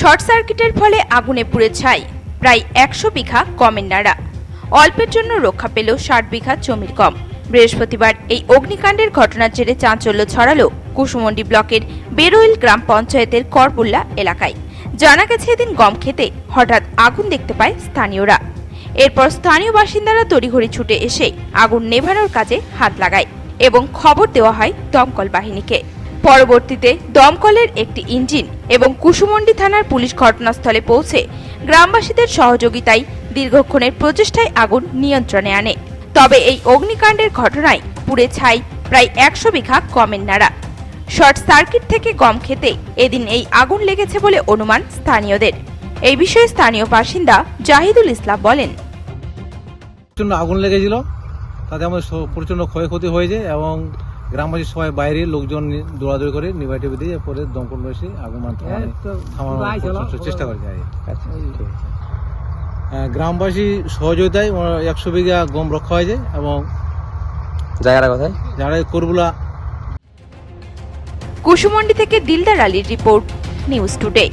Short সার্কিটের ফলে আগুনে পুড়ে ছাই। প্রায় একশো বিঘা গমের নাড়া। অল্পের জন্য রক্ষা পেল ষাট বিঘা জমির গম। বৃহস্পতিবার এই অগ্নিকাণ্ডের ঘটনার জেরে চাঞ্চল্য ছড়ালো কুসুমন্ডি ব্লকের বেরোইল গ্রাম পঞ্চায়েতের করপুল্লা এলাকায়। জানা গেছে এদিন গম খেতে হঠাৎ আগুন দেখতে পায় স্থানীয়রা। এরপর স্থানীয় বাসিন্দারা তড়িঘড়ি ছুটে এসে আগুন নেভানোর কাজে হাত লাগায় এবং খবর দেওয়া হয় দমকল বাহিনীকে। পরবর্তীতে দমকলের একটি ইঞ্জিন এবং কুসুমন্ডি থানার পুলিশ ঘটনাস্থলে পৌঁছে গ্রামবাসীদের সহযোগিতায় দীর্ঘক্ষণের প্রচেষ্টায় আগুন নিয়ন্ত্রণে আনে। তবে এই অগ্নিকাণ্ডের ঘটনায় পুড়ে ছাই প্রায় একশো বিঘা গমের নাড়া। শর্ট সার্কিট থেকে গম খেতে এদিন এই আগুন লেগেছে বলে অনুমান স্থানীয়দের। এই বিষয়ে স্থানীয় বাসিন্দা জাহিদুল ইসলাম বলেন। আগুন লেগেছিল। তাতে আমাদের প্রচণ্ড ক্ষয়ক্ষতি হয়েছে এবং গ্রামবাসী সবাই বাইরে লোকজন দৌড়াদৌড়ি করে নিভাই টেপে দিয়ে পরে দমকল এসে আগুন মানে থামানোর চেষ্টা করে কি। আহ, গ্রামবাসী সহযোগিতায় একশো বিঘা গম রক্ষা হয়েছে এবং জায়গাটা কোথায়? যারা করবুলা। কুসুমন্ডি থেকে দিলদার আলীর রিপোর্ট নিউজ টুডে।